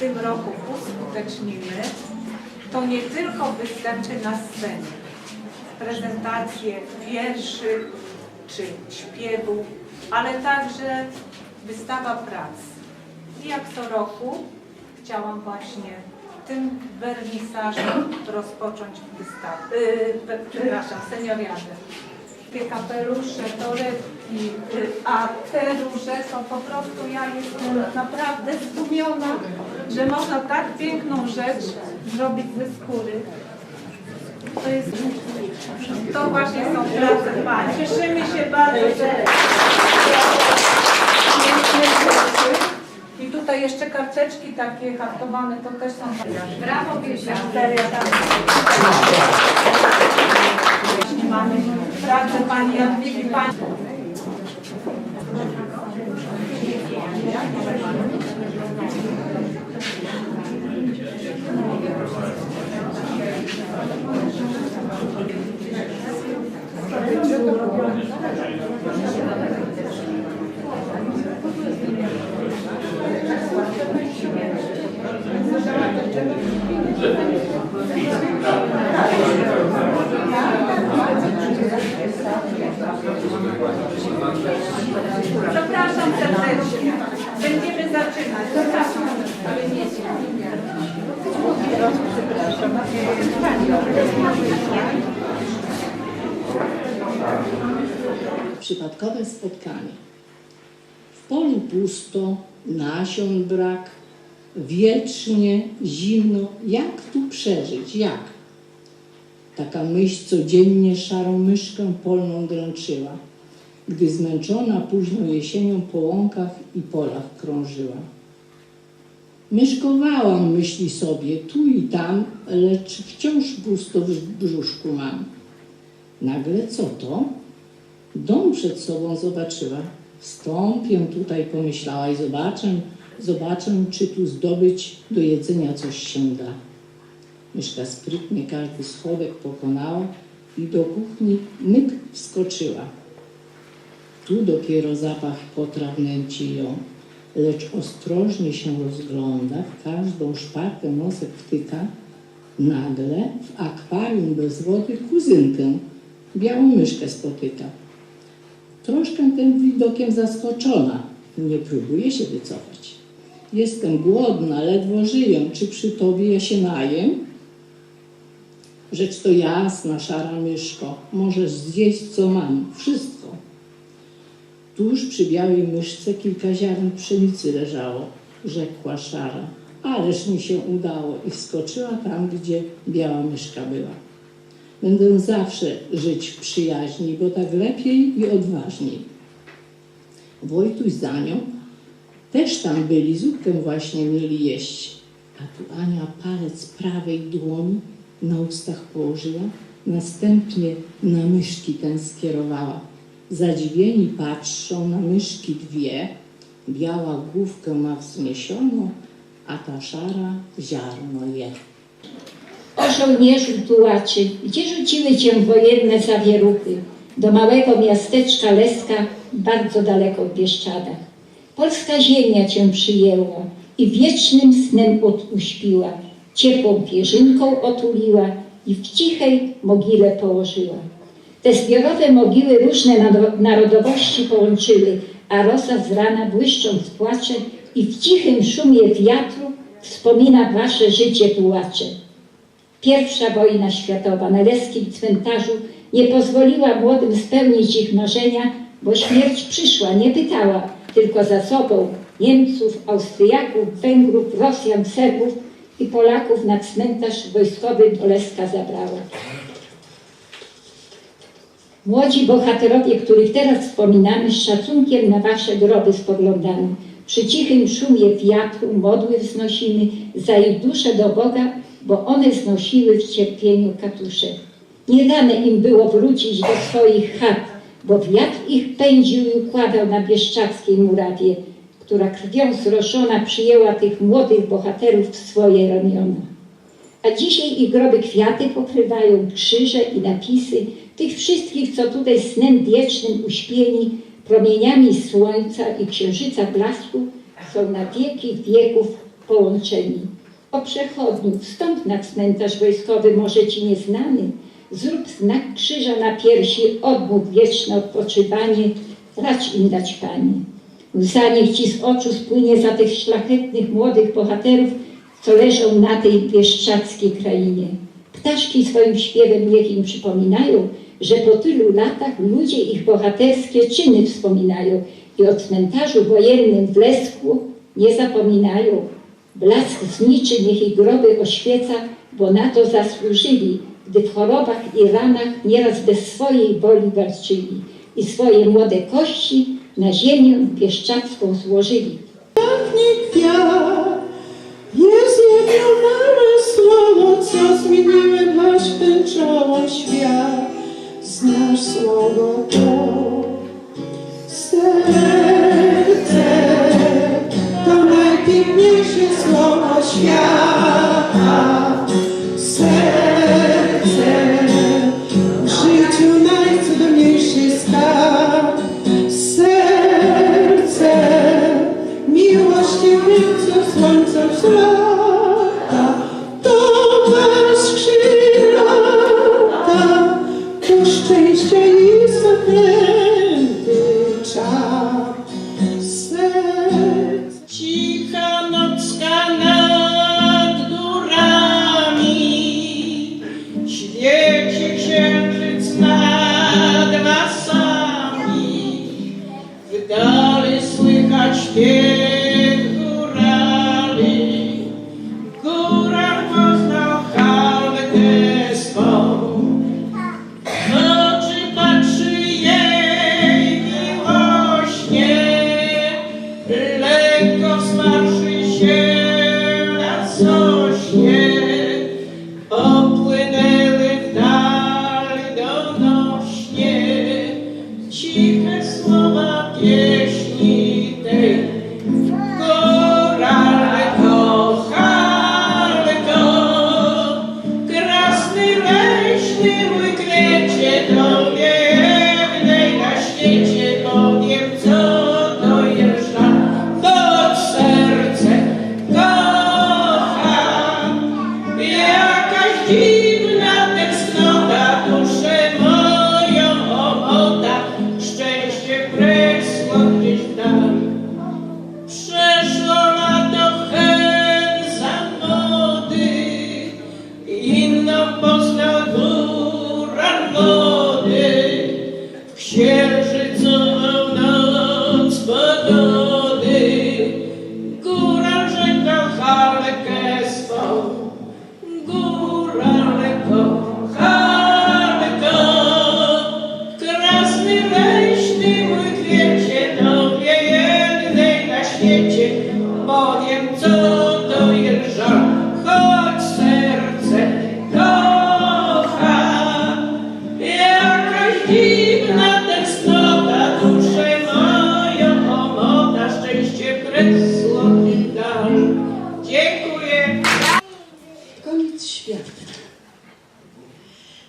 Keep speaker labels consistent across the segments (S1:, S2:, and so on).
S1: w tym roku uskutecznimy, to nie tylko występy na scenie, prezentacje wierszy czy śpiewów, ale także wystawa prac. I jak co roku chciałam właśnie tym wernisażem rozpocząć wystawę, yy, przepraszam, senioriadę. Te kapelusze, torebki, yy, a te róże to po prostu ja jestem naprawdę zdumiona, że można tak piękną rzecz zrobić ze skóry. To jest, to właśnie są prace pań. Cieszymy się bardzo, że. I tutaj jeszcze karteczki takie haftowane, to też są. Brawo, Wiesia. Mamy pracę pani Jadwigi, pani.
S2: Przypadkowe spotkanie. W polu pusto, nasion brak, wietrznie, zimno. Jak tu przeżyć? Jak? Taka myśl codziennie szarą myszkę polną dręczyła, gdy zmęczona późną jesienią po łąkach i polach krążyła. Myszkowałam, myśli sobie, tu i tam, lecz wciąż pusto w brzuszku mam. Nagle co to? Dom przed sobą zobaczyła. Wstąpię tutaj, pomyślała i zobaczę, zobaczę, czy tu zdobyć do jedzenia coś się da. Myszka sprytnie każdy schodek pokonała i do kuchni myk wskoczyła. Tu dopiero zapach potraw nęci ją, lecz ostrożnie się rozgląda, w każdą szparkę nosek wtyka. Nagle w akwarium bez wody kuzynkę, białą myszkę spotyka. Troszkę tym widokiem zaskoczona. Nie próbuję się wycofać. Jestem głodna, ledwo żyję. Czy przy tobie ja się najem? Rzecz to jasna, szara myszko. Możesz zjeść, co mam. Wszystko. Tuż przy białej myszce kilka ziaren pszenicy leżało. Rzekła szara. Ależ mi się udało. I wskoczyła tam, gdzie biała myszka była. Będę zawsze żyć w przyjaźni, bo tak lepiej i odważniej. Wojtuś za nią też tam byli, zupkę właśnie mieli jeść. A tu Ania palec prawej dłoni na ustach położyła, następnie na myszki ten skierowała. Zadziwieni patrzą na myszki dwie, biała główkę ma wzniesioną, a ta szara ziarno je.
S3: O żołnierzu tułaczy, gdzie rzuciły cię wojenne zawieruchy? Do małego miasteczka Leska, bardzo daleko w Bieszczadach. Polska ziemia cię przyjęła i wiecznym snem od- uśpiła. Ciepłą pierzynką otuliła i w cichej mogile położyła. Te zbiorowe mogiły różne naro- narodowości połączyły, a rosa z rana błyszcząc płacze i w cichym szumie wiatru wspomina wasze życie tułacze. Pierwsza wojna światowa na leskim cmentarzu nie pozwoliła młodym spełnić ich marzenia, bo śmierć przyszła, nie pytała, tylko za sobą Niemców, Austriaków, Węgrów, Rosjan, Serbów i Polaków na cmentarz wojskowy do Leska zabrała. Młodzi bohaterowie, których teraz wspominamy, z szacunkiem na wasze groby spoglądamy. Przy cichym szumie wiatru modły wznosimy za ich duszę do Boga, bo one znosiły w cierpieniu katusze. Nie dane im było wrócić do swoich chat, bo wiatr ich pędził i układał na bieszczackiej murawie, która krwią zroszona przyjęła tych młodych bohaterów w swoje ramiona. A dzisiaj ich groby kwiaty pokrywają, krzyże i napisy tych wszystkich, co tutaj snem wiecznym uśpieni, promieniami słońca i księżyca blasku są na wieki wieków połączeni. O przechodniu, wstąp na cmentarz wojskowy, może ci nieznany, zrób znak krzyża na piersi, odmów wieczne odpoczywanie, racz im dać Panie. Łza niech ci z oczu spłynie za tych szlachetnych młodych bohaterów, co leżą na tej bieszczackiej krainie. Ptaszki swoim śpiewem niech im przypominają, że po tylu latach ludzie ich bohaterskie czyny wspominają i o cmentarzu wojennym w Lesku nie zapominają. Blask zniczy niech ich groby oświeca, bo na to zasłużyli, gdy w chorobach i ranach nieraz bez swojej woli walczyli i swoje młode kości na ziemię bieszczacką złożyli.
S4: Pachnie kwiat, jest niewielone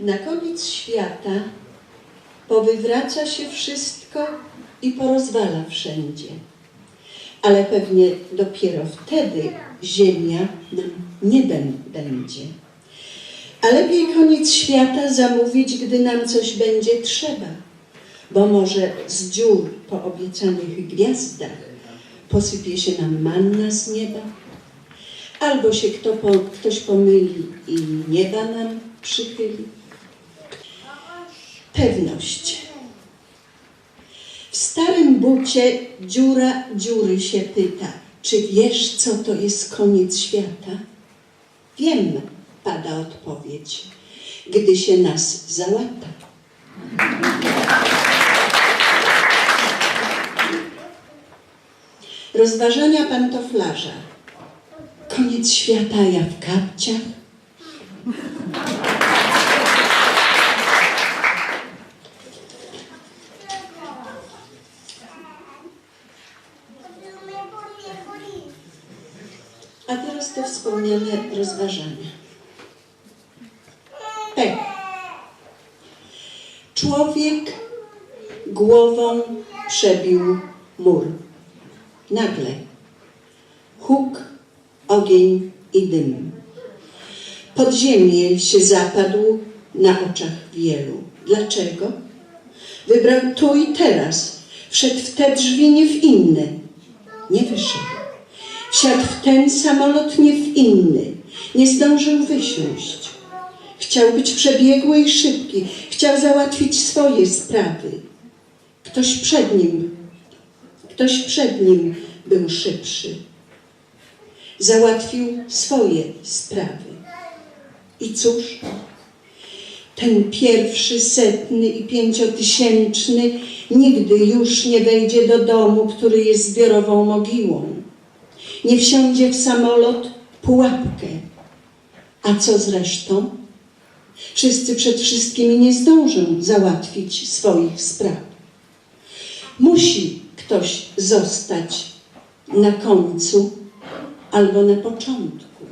S4: Na
S5: koniec świata powywraca się wszystko i porozwala wszędzie. Ale pewnie dopiero wtedy ziemia nam niebem będzie. A lepiej koniec świata zamówić, gdy nam coś będzie trzeba, bo może z dziur po obiecanych gwiazdach posypie się nam manna z nieba, albo się kto po, ktoś pomyli i nieba nam przychyli. Pewność. W starym bucie dziura dziury się pyta, czy wiesz, co to jest koniec świata? Wiem, pada odpowiedź, gdy się nas załata. rozważania pantoflarza. Koniec świata, ja w kapciach. A teraz te wspomniane rozważania. P. Człowiek głową przebił mur. Nagle huk, ogień i dym. Podziemie się zapadł na oczach wielu. Dlaczego? Wybrał tu i teraz. Wszedł w te drzwi, nie w inne. Nie wyszedł. Wsiadł w ten samolot, nie w inny. Nie zdążył wysiąść. Chciał być przebiegły i szybki. Chciał załatwić swoje sprawy. Ktoś przed nim, ktoś przed nim był szybszy. Załatwił swoje sprawy. I cóż? Ten pierwszy setny i pięciotysięczny nigdy już nie wejdzie do domu, który jest zbiorową mogiłą. Nie wsiądzie w samolot pułapkę. A co z resztą? Wszyscy przed wszystkimi nie zdążą załatwić swoich spraw. Musi ktoś zostać na końcu albo na początku,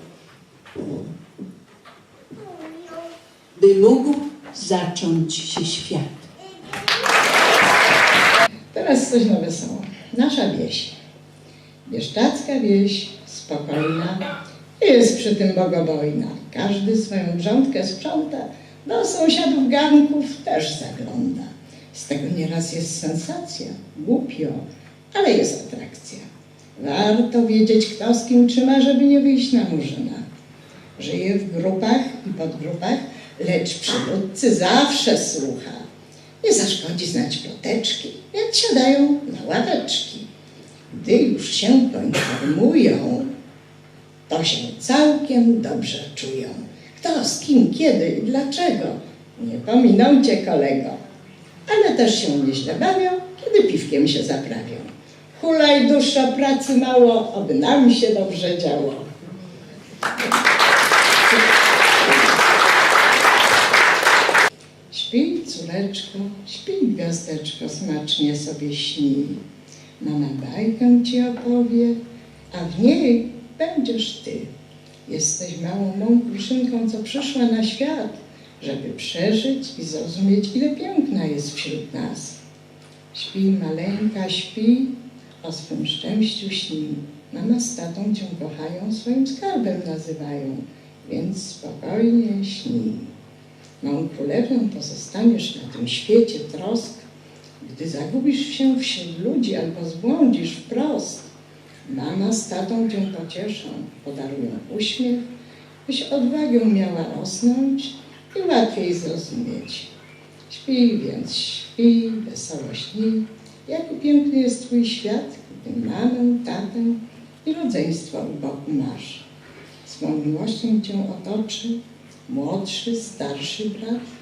S5: by mógł zacząć się świat.
S6: Teraz coś na wesoło. Nasza wieś. Bieszczacka wieś, spokojna, jest przy tym bogobojna. Każdy swoją grządkę sprząta, do sąsiadów ganków też zagląda. Z tego nieraz jest sensacja, głupio, ale jest atrakcja. Warto wiedzieć, kto z kim trzyma, żeby nie wyjść na murzyna. Żyje w grupach i podgrupach, lecz przywódcy zawsze słucha. Nie zaszkodzi znać ploteczki, więc siadają na ławeczki. Gdy już się poinformują, to się całkiem dobrze czują. Kto z kim, kiedy i dlaczego, nie pominącie kolego. Ale też się nieźle bawią, kiedy piwkiem się zaprawią. Hulaj dusza, pracy mało, oby nam się dobrze działo. Śpi, córeczko, śpi, gwiazdeczko, smacznie sobie śni. Mama bajkę ci opowie, a w niej będziesz ty. Jesteś małą mą kruszynką, co przyszła na świat, żeby przeżyć i zrozumieć, ile piękna jest wśród nas. Śpi, maleńka, śpi, o swym szczęściu śni. Mama z tatą cię kochają, swoim skarbem nazywają, więc spokojnie śni. Małą królewną pozostaniesz na tym świecie trosk, gdy zagubisz się wśród ludzi albo zbłądzisz wprost. Mama z tatą cię pocieszą, podarują uśmiech, byś odwagę miała rosnąć i łatwiej zrozumieć. Śpi więc, śpi, wesoło śni, jaki piękny jest twój świat, gdy mamę, tatę i rodzeństwo u boku masz. Swą miłością cię otoczy młodszy, starszy brat.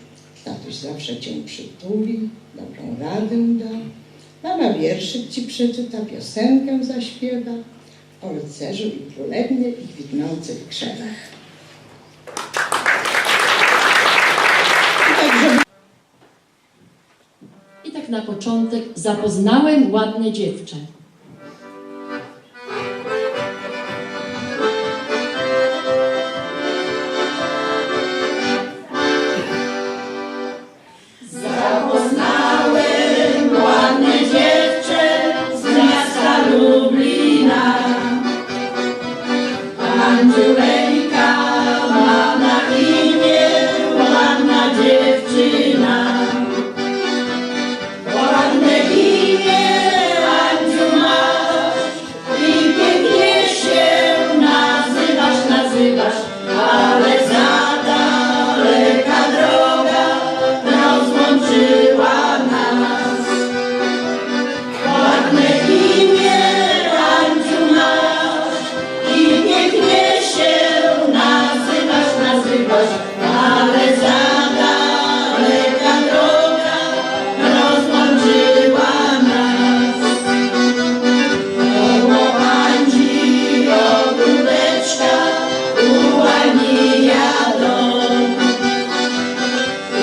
S6: Tatuś zawsze cię przytuli, dobrą radę da. Mama wierszyk ci przeczyta, piosenkę zaśpiewa o rycerzu i królewnie i kwitnących krzewach. Tak,
S7: I tak na początek zapoznałem ładne dziewczę.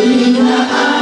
S7: Amina.